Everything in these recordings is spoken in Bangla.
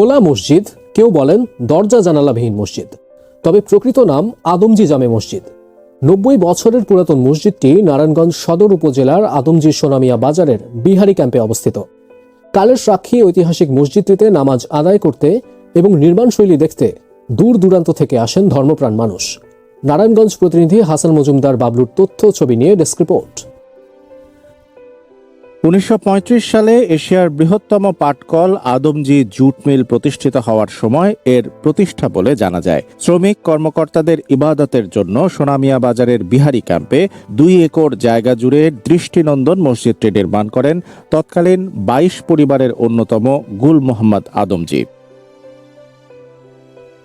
খোলা মসজিদ, কেউ বলেন দরজা জানালাবিহীন মসজিদ। তবে প্রকৃত নাম আদমজি জামে মসজিদ। নব্বই বছরের পুরাতন মসজিদটি নারায়ণগঞ্জ সদর উপজেলার আদমজি সোনামিয়া বাজারের বিহারি ক্যাম্পে অবস্থিত। কালের সাক্ষী ঐতিহাসিক মসজিদটিতে নামাজ আদায় করতে এবং নির্মাণশৈলী দেখতে দূর দূরান্ত থেকে আসেন ধর্মপ্রাণ মানুষ। নারায়ণগঞ্জ প্রতিনিধি হাসান মজুমদার বাবলুর তথ্য ছবি নিয়ে ডেস্ক রিপোর্ট। উনিশশো পঁয়ত্রিশ সালে এশিয়ার বৃহত্তম পাটকল আদমজি জুট মিল প্রতিষ্ঠিত হওয়ার সময় এর প্রতিষ্ঠা বলে জানা যায়। শ্রমিক কর্মকর্তাদের ইবাদতের জন্য সোনামিয়া বাজারের বিহারি ক্যাম্পে দুই একর জায়গা জুড়ে দৃষ্টিনন্দন মসজিদটি নির্মাণ করেন তৎকালীন বাইশ পরিবারের অন্যতম গুল মোহাম্মদ আদমজি।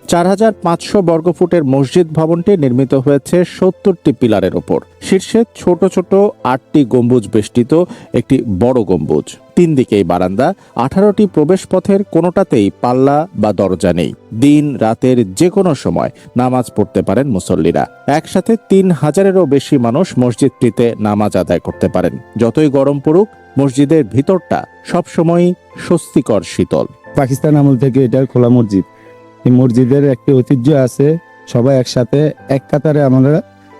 চার হাজার পাঁচশো বর্গফুটের মসজিদ ভবনটি নির্মিত হয়েছে সত্তরটি পিলারের ওপর। শীর্ষে ছোট ছোট আটটি গম্বুজ বেষ্টিত, একটি বড় গম্বুজ। তিন দিকেই বারান্দা, আঠারোটি প্রবেশপথের, কোনোটাতেই পাল্লা বা দরজা নেই। দিন, রাতের যে কোনো সময় নামাজ পড়তে পারেন মুসল্লিরা। একসাথে তিন হাজারেরও বেশি মানুষ মসজিদটিতে নামাজ আদায় করতে পারেন। যতই গরম পড়ুক, মসজিদের ভিতরটা সবসময়ই স্বস্তিকর শীতল। পাকিস্তান আমল থেকে এটা খোলা মসজিদ। এই মসজিদের একটি ঐতিহ্য আছে সবাই একসাথে এক কাতারে আমরা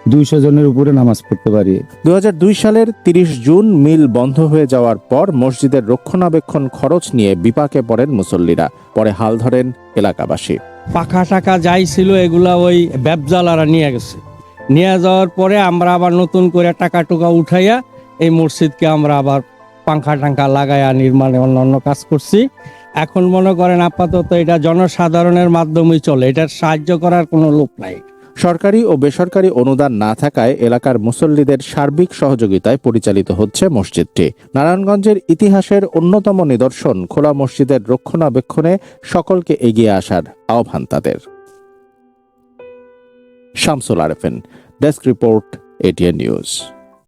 দুইশো জনের উপরে নামাজ পড়তে পারি। দুহাজার দুই সালের ৩০ জুন মিল বন্ধ হয়ে যাওয়ার পর মসজিদের রক্ষণাবেক্ষণ খরচ নিয়ে বিপাকে পড়েন মুসল্লিরা। পরে হাল ধরেন এলাকাবাসী। পাখা টাকা যাই ছিল এগুলা ওই ব্যবজালারা নিয়ে গেছে। নিয়ে যাওয়ার পরে আমরা আবার নতুন করে টাকা টুকা উঠাইয়া এই মসজিদকে আমরা আবার পাঙ্খা টাঙ্খা লাগাইয়া নির্মাণে অন্য অন্য কাজ করছি। এখন মনে করেন আপাতত এটা জনসাধারণের মাধ্যমেই চলে, এটার সাহায্য করার কোনো লোক নাই। সরকারি ও বেসরকারি অনুদান না থাকায় এলাকার মুসল্লিদের সার্বিক সহযোগিতায় পরিচালিত হচ্ছে মসজিদটি। নারায়ণগঞ্জের ইতিহাসের অন্যতম নিদর্শন খোলা মসজিদের রক্ষণাবেক্ষণে সকলকে এগিয়ে আসার আহ্বান তাদের। Shamsul Arefin, desk report, ATN News.